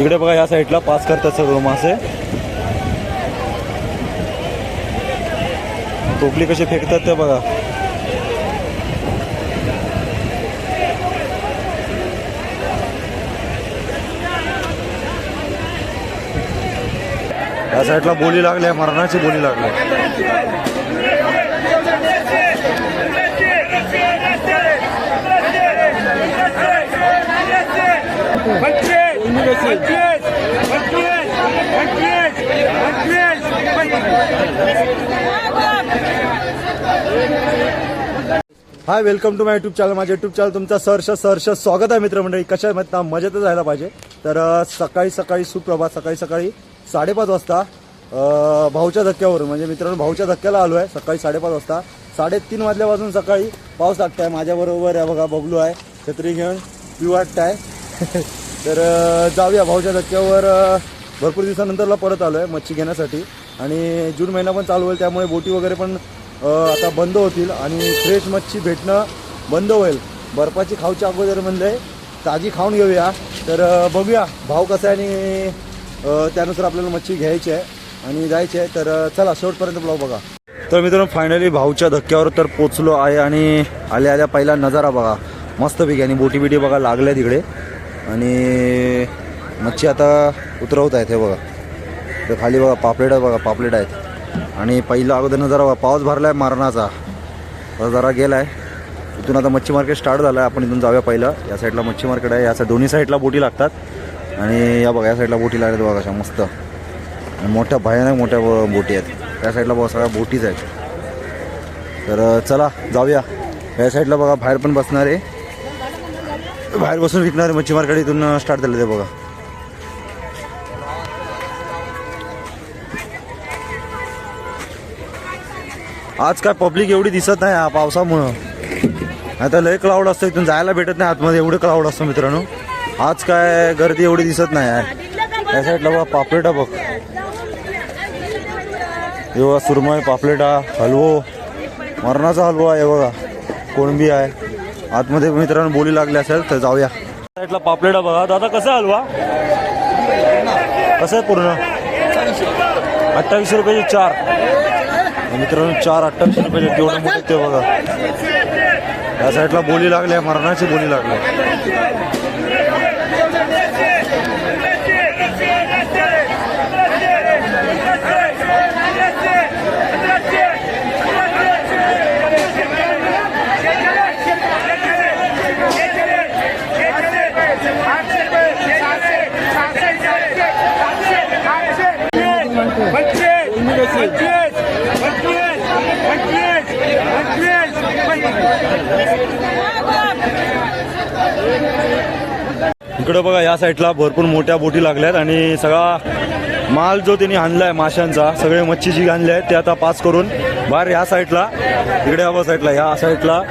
इकडे बघा या साईडला पास करतात सगळं मासे. टोपली कशी फेकतात ते बघा. या साईडला बोली लागल्या मरणाची बोली लागल्या. Hi welcome to my YouTube channel माझ्या युट्यूब चॅनल तुमचं सहर्ष सहर्ष स्वागत आहे मित्रमंडळी. कशा आहे मजेतच राहायला पाहिजे. तर सकाळी सकाळी सुप्रभात सकाळी सकाळी साडेपाच वाजता भाऊच्या धक्क्यावरून म्हणजे मित्रांनो भाऊच्या धक्क्याला आलो आहे. सकाळी साडेपाच वाजता. साडेतीन वाजल्यापासून सकाळी पाऊस लागत आहे माझ्याबरोबर आहे बघा बबलू आहे. छत्री घेऊन पिवाटत आहे. तर जाऊया भाऊच्या धक्क्यावर. भरपूर दिवसानंतरला परत आलो आहे मच्छी घेण्यासाठी. आणि जून महिना पण चालू होईल त्यामुळे बोटी वगैरे पण आता बंद होतील. आणि फ्रेश मच्छी भेटणं बंद होईल. बर्फाची खाऊच्या अगोदर म्हणजे ताजी खाऊन घेऊया. तर बघूया भाव कसा आहे आणि त्यानुसार आपल्याला मच्छी घ्यायची आहे आणि जायची आहे. तर चला शेवटपर्यंत ब्लॉग बघा. तर मित्रांनो फायनली भाऊच्या धक्क्यावर तर पोचलो आहे आणि आल्या आल्या पहिला नजारा बघा. मस्तपैकी आणि बोटी बिटी बघा लागल्या तिकडे. आणि मच्छी आता उतरवत आहेत हे बघा. तर खाली बघा पापलेट आहे बघा पापलेट आहेत. आणि पहिला अगोदर जरा पाऊस पाऊस आहे मारणाचा. आता जरा गेलाय. इथून आता मच्छी मार्केट स्टार्ट झालं आहे आपण इथून जाऊया पहिलं. या साईडला मच्छी मार्केट आहे. या साईड दोन्ही साईडला बोटी लागतात. आणि या बघा या साईडला बोटी लागतात बघा अशा मस्त. आणि मोठ्या भयानक मोठ्या ब- बोटी आहेत. त्या साईडला बघा सगळ्या बोटीच आहेत. तर चला जाऊया. या साईडला बघा बाहेर पण बसणार. आहे बाहेर बसून विकणारे मच्छी मार्केट इथून स्टार्ट झालं ते बघा. आज काय पब्लिक एवढी दिसत नाही पावसामुळं. आता लय क्लाउड असतं इथून जायला भेटत नाही आतमध्ये एवढं क्लाउड असतं मित्रांनो. आज काय गर्दी एवढी दिसत नाही आहे. या साईडला बघा पापलेटा बघ. हे बघा सुरमय पापलेटा हलवो. मरणाचा हलवा आहे बघा. कोळंबी आहे. आतमध्ये मित्रांनो बोली लागली असेल तर जाऊया. साईडला पापलेटा बघा. दादा कसा हलवा? कसं आहे पूर्ण? अठ्ठावीसशे रुपयाचे चार. मित्रांनो चार अठ्ठावीसशे रुपयाचे केवढं मोठे ते बघा. या साईडला बोली लागल्या मरणाची बोली लागल्या इकडं बघा या साईडला भरपूर मोठ्या बोटी लागल्यात आणि सगळा माल जो त्यांनी आणलाय माशांचा सगळे मच्छी जी आणले आहेत ते आता पास करून बाहेर ह्या साईडला इकडे या साईडला या साईडला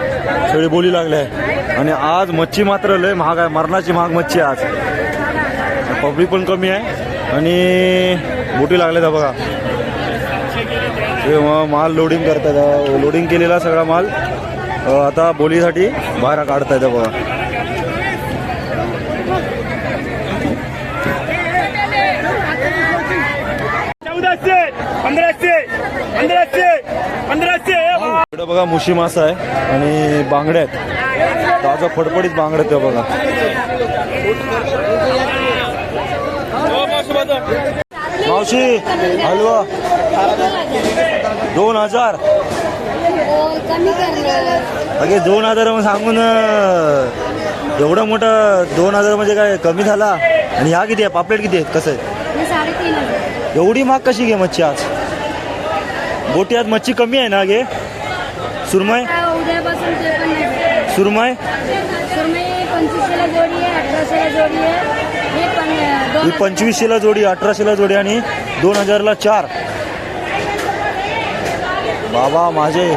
सगळी बोली लागल्या आहे आणि आज मच्छी मात्र लय महाग आहे मरणाची महाग मच्छी आज. पब्लिक पण कमी आहे आणि बोटी लागल्यात हा बघा. माल लोडिंग करतात लोडिंग केलेला सगळा माल आता बोलीसाठी बाहेर काढतायत बघा. इकडे बघा मुशी मासा आहे आणि बांगड्या आहेत. ताजा फडफडीत बांगड्या त्या बघा. मावशी हलवा. दोन हजार. अगे दोन हजार मग सांगून एवढं मोठं दोन हजार म्हणजे काय कमी झाला? आणि ह्या किती आहे? पापलेट किती आहेत? कसं आहे? एवढी महाग कशी घे मच्छी आज? बोटी आज मच्छी कमी आहे ना गे? सुरमय सुरमय सुरमई पंचवीसशेला जोडी आहे अठराशेला जोडी आहे. ही पंचवीसशेला जोडी अठराशेला जोडी आणि दोन हजारला चार. बाबा माझे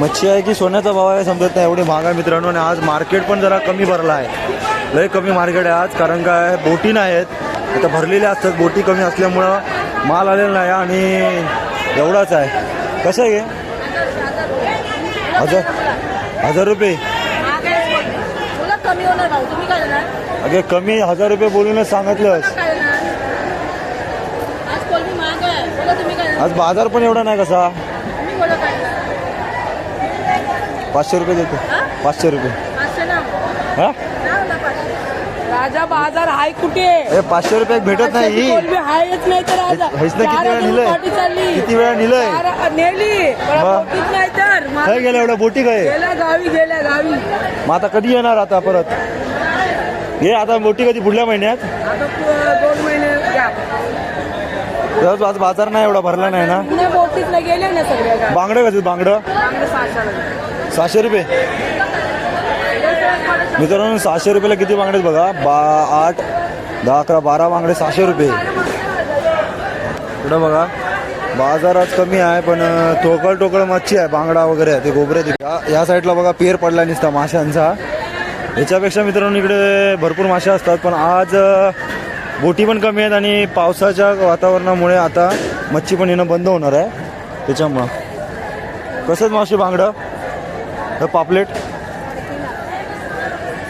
मच्छी आहे की सोन्याचा भाव आहे समजत नाही एवढी महाग आहे मित्रांनो आणि आज मार्केट पण जरा कमी भरला आहे. लय कमी मार्केट आहे आज कारण काय बोटी नाही आहेत. आता भरलेल्या असतात बोटी कमी असल्यामुळं माल आलेला नाही आणि एवढाच आहे. कसं आहे हजार हजार रुपये. कमी होणार भाऊ तुम्ही काय देणार अगे कमी हजार रुपये बोलूनच देणार आज कोलबी महाग आहे बोला तुम्ही काय देणार आज बाजार पण एवढा नाही कसा? तुम्ही बोला काय देणार पाचशे रुपये देतो. पाचशे रुपये. पाचशे ना हा? ना ना पाचशे. राजा बाजार हाय कुठे? ए पाचशे रुपये भेटत नाही. ही हायच नाही तर राजा. हेच ना किती चार वेळा दिवस नेलंय? पाठी चालली. किती वेळा नेलंय? चार- नेली. पण मग? पोटीत नाही तर? काय गेल्या एवढ्या बोटी काय? गावी गेल्या गावी. मग आता कधी येणार आता परत? हे आता मोठी कधी पुढल्या महिन्यात? आता पु- दोन महिने gap. तेव्हाच आज बाजार नाही एवढा भरला नाही ना? पुणे बोटीतला गेले ना सगळ्या गावी. बांगडं कसं बांगडं? चांगलं सहाशेला गेले. सहाशे रुपये? मित्रांनो सहाशे रुपयाला किती बांगडे आहेत बघा? बा आठ दहा अकरा बारा बांगडे सहाशे रुपये. इकडं बघा. बाजारात कमी आहे पण टोकळ टोकळ मच्छी आहे बांगडा वगैरे आहे ते गोबरे या, या साईडला बघा पेर पडला नसता माशांचा. याच्यापेक्षा मित्रांनो इकडे भरपूर मासे असतात पण आज बोटी पण कमी आहेत आणि पावसाच्या वातावरणामुळे आता मच्छी पण येणं बंद होणार आहे. त्याच्यामुळं. कसंच मावशी बांगडं? पापलेट?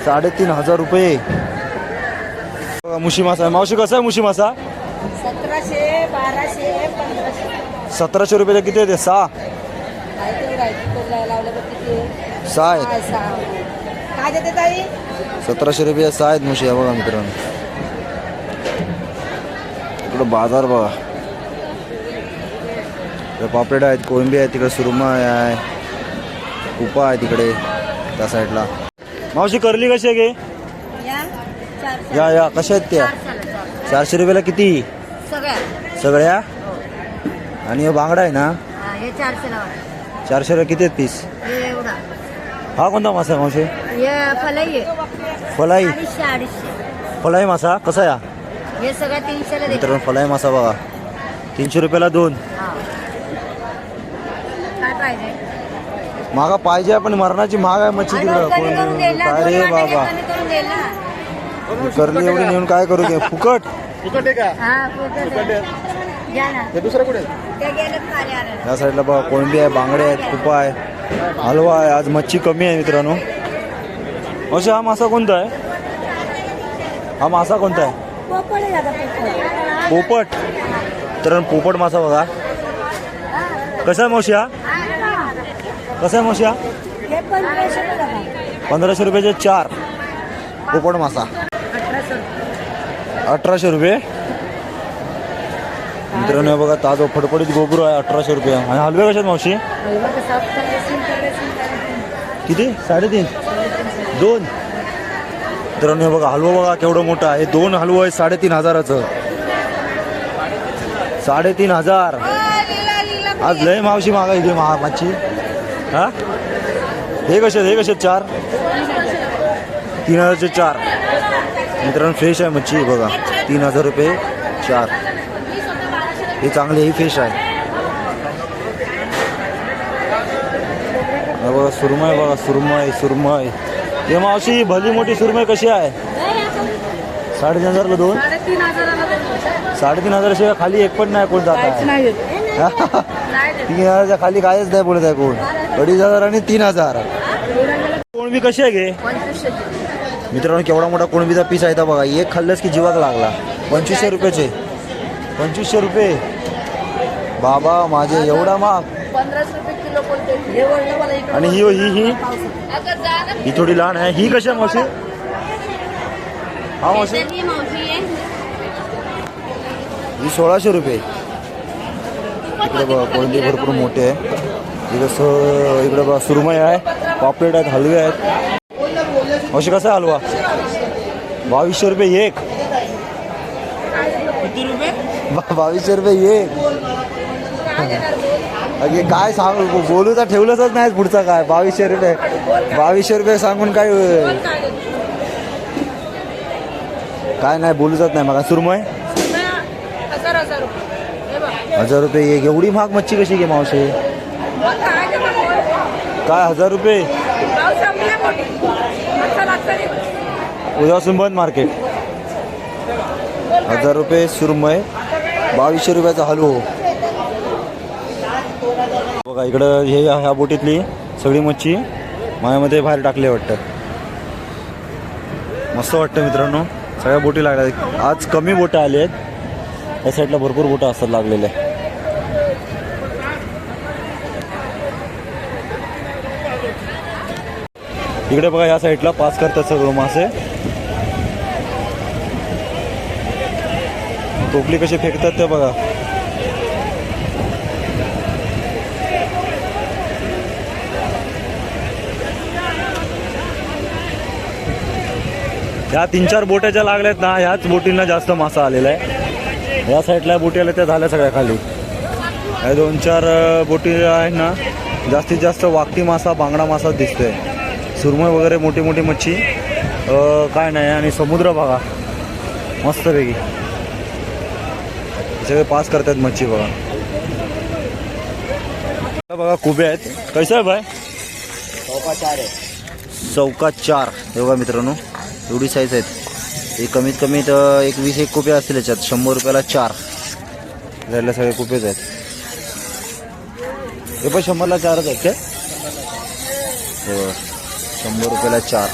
साडेतीन हजार रुपये. बघा, मुशी मासा आहे. मावशी कसा आहे मुशी मासा? सतराशे बाराशे पंधराशे. सतराशे किती आहे. ते सहा? सहा. आहेत काय देते ताई? सतराशे रुपये सहा आहेत मुशी आहे बघा मित्रांनो. इकडं बाजार बघा. इकडे पापलेट आहेत कोळंबी आहे तिकडे सुरमई आहे उपा आहे तिकडे त्या साईडला. मावशी करली कशी आहे गे? या या या. कशा आहेत त्या? चारशे रुपयाला किती? सगळ्या. सगळ्या? आणि हे बांगडा आहे ना? हा, हे. चारशे रुपये किती आहेत पीस हे एवढा. हा कोणता मासा आहे मावशी? हे फलाई आहे. फलाई? अडीचशे अडीचशे. फलाई मासा? कसा या हे? सगळं तीनशेला देतो. मित्रांनो फलाई मासा बघा. तीनशे रुपयाला दोन. हा. काय पाहिजे? मागा पाहिजे पण मरणाची महाग आहे मच्छी आणि तिकडं. कमी करून देईल ना, काय दोन रे वाटे बाबा. कमी करून देईल ना? करली एवढी नेऊन काय करू घे फुकट. हा फुकट आहे. घ्या ना. ते गेलं खाली आलं या साईडला बघा कोळंबी आहे बांगडे आहेत कुपा आहे. हलवा आहे आज मच्छी कमी आहे मित्रांनो. असे हा मासा कोणता आहे? हा मासा कोणता आहे? पोपट आहे आता पोपट. पोपट. तर पोपट मासा बघा. कसा आहे मावशी हा? कसा आहे मावशी हा? हे पण पैसे बघा. पंधराशे रुपयाचे चार. पोपट मासा. अठराशे रुपये. मित्रांनो बघा ताजं फडफडीत गोबरू आहे अठराशे रुपये. आणि हलवे कशात मावशी? किती? साडेतीन? दोन. मित्रांनो बघा हलवा बघा केवढं मोठं आहे. दोन हलवं आहे साडेतीन हजाराचं. साडेतीन हजार. आज लय मावशी मागा इथे महा मच्छी हा? हे कसे हे कसे चार? तीन हजारचे चार. मित्रांनो फ्रेश आहे मच्छी बघा. तीन हजार रुपये चार. हे चांगले ही फिश आहे. बघा सुरमय बघा सुरमय सुरमय हे मावशी भली मोठी सुरमय कशी आहे? साडेतीन हजारला दोन? साडेतीन हजाराशिवाय खाली एक पण नाही कोण जात आहे. तीन हजारच्या खाली कायच नाही बोलत आहे कोण. अडीच हजार आणि तीन हजार. कोणबी कशी आहे गे? पंचवीसशे मित्रांनो केवढा मोठा कोणबीचा पीस आहे बघा. एक खाल्लंच की जीवाक लागला. पंचवीसशे रुपयाचे. पंचवीसशे रुपये. बाबा माझे एवढा माग रुपये हे आणि ही ही ही. ही थोडी लहान आहे. ही कशी मावशी? हा मावशी? ही सोळाशे रुपये. इकडे बघा कोळंबी भरपूर मोठे आहे. इकडे स इकडे बघा सुरमई आहे. पापलेट आहेत हलवे आहेत. मावशी कसा आहे हलवा? बावीसशे रुपये एक. किती रुपये? बावीसशे रुपये एक. अगे काय सांगू बोलू तर ठेवलंच नाही पुढचा काय. बावीसशे रुपये. बावीसशे रुपये सांगून काय? काय नाही बोलूच नाही. मला सुरमय हजार रुपये. एक. एवढी महाग मच्छी कशी घे मावशे? काय हजार रुपये भाव संपले मोठी आता लागतं रे. उद्यापासून बंद मार्केट. हजार रुपये सुरमय बावीसशे रुपयाचा हलवो बघा इकडं हे ह्या बोटीतली सगळी मच्छी मायामध्ये बाहेर टाकली वाटतं. मस्त वाटतं मित्रांनो. सगळ्या बोटी लागल्या आज कमी बोटं आली आहेत या साईडला भरपूर बोटं असतात लागलेल्या. इकडे बघा या साईडला पास करतात सगळं मासे. टोपली कशी फेकतात ते बघा. ह्या तीन चार बोट्या ज्या लागल्यात ना ह्याच बोटींना जास्त मासा आलेला आहे. या साईडला बोटी आल्या त्या झाल्या सगळ्या खाली. या दोन चार बोटी आहेत ना जास्तीत जास्त वाकटी मासा बांगडा मासा दिसतोय. सुरमय वगैरे मोठी मोठी मच्छी काय नाही आणि समुद्र बघा. मस्तपैकी. सगळे पास करतात मच्छी बघा. बघा कुबे आहेत. कैसे आहे भाई? चौका चार आहे. चौका चार हे बघा मित्रांनो एवढी साईज आहेत. हे कमीत कमी तर एक वीस एक कुपे असतील याच्यात. शंभर रुपयाला चार. राहिल्या सगळे कुपेच आहेत. हे पण शंभरला चारच आहेत काय? हे. बघा शंभर रुपयाला चार.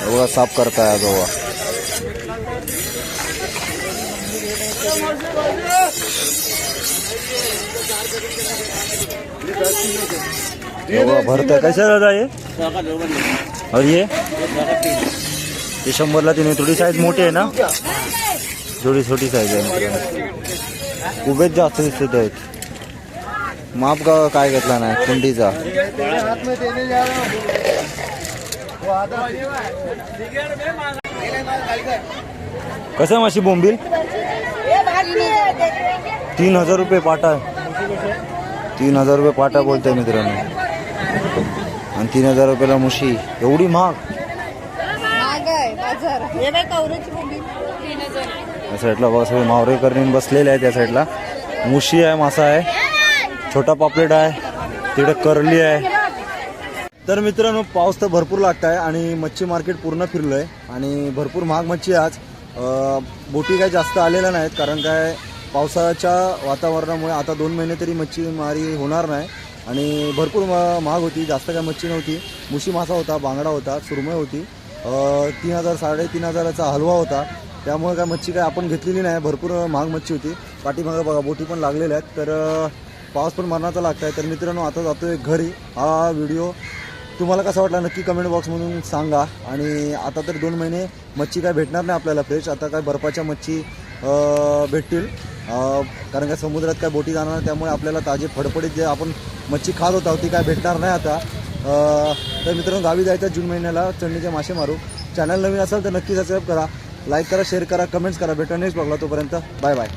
हे बघा साफ़ करताय आजोबा हे बघा भरतंय कैसे दादा ये और ये? ते शंभरला तीन थोडी साईज मोठी आहे ना? थोडी छोटी आहे. मित्रांनो उभेच जास्त दिसत आहेत. माप का काय घेतला नाही? कुंडीचा. कसं आहे माशी बोंबील? तीन हजार रुपये पाटा तीन हजार रुपये पाटा बोलतोय मित्रांनो. आणि तीन हजार रुपयाला मुशी. एवढी महाग? या साईडला बघा सगळे मावरे बसलेले आहे त्या साईडला. मुशी आहे मासा आहे. छोटा पापलेट आहे तिकडे करली आहे. तर मित्रांनो पाऊस तर भरपूर लागत आहे आणि मच्छी मार्केट पूर्ण फिरलं आहे आणि भरपूर महाग मच्छी आज. बोटी काय जास्त आलेल्या नाहीत कारण काय पावसाच्या वातावरणामुळे आता दोन महिने तरी मच्छीमारी होणार नाही. आणि भरपूर महाग होती जास्त काय मच्छी नव्हती. मुशी मासा होता बांगडा होता सुरमय होती. तीन हजार साडेतीन हजाराचा हलवा होता. त्यामुळे काय मच्छी काय आपण घेतलेली नाही भरपूर महाग मच्छी होती. पाठीमागं बघा बोटी पण लागलेल्या आहेत. तर पाऊस पण मरणाचा लागत आहे तर मित्रांनो आता जातोय घरी. हा व्हिडिओ तुम्हाला कसा वाटला नक्की कमेंट बॉक्समधून सांगा. आणि आता तर दोन महिने मच्छी काय भेटणार नाही आपल्याला फ्रेश. आता काय बर्फाच्या मच्छी भेटतील. कारण का समुद्रात काय बोटी जाणार नाही, त्यामुळे आपल्याला ताजे फडफडीत जे आपण मच्छी खात होता ती काय भेटणार नाही आता. तर मित्रांनो गावी जायचं जून महिन्याला. चढणीचे मासे मारू. चॅनल नवीन असेल तर नक्की सबस्क्राईब करा. लाईक करा शेअर करा कमेंट्स करा. भेटा नेक्स्ट बघला तोपर्यंत. Bye bye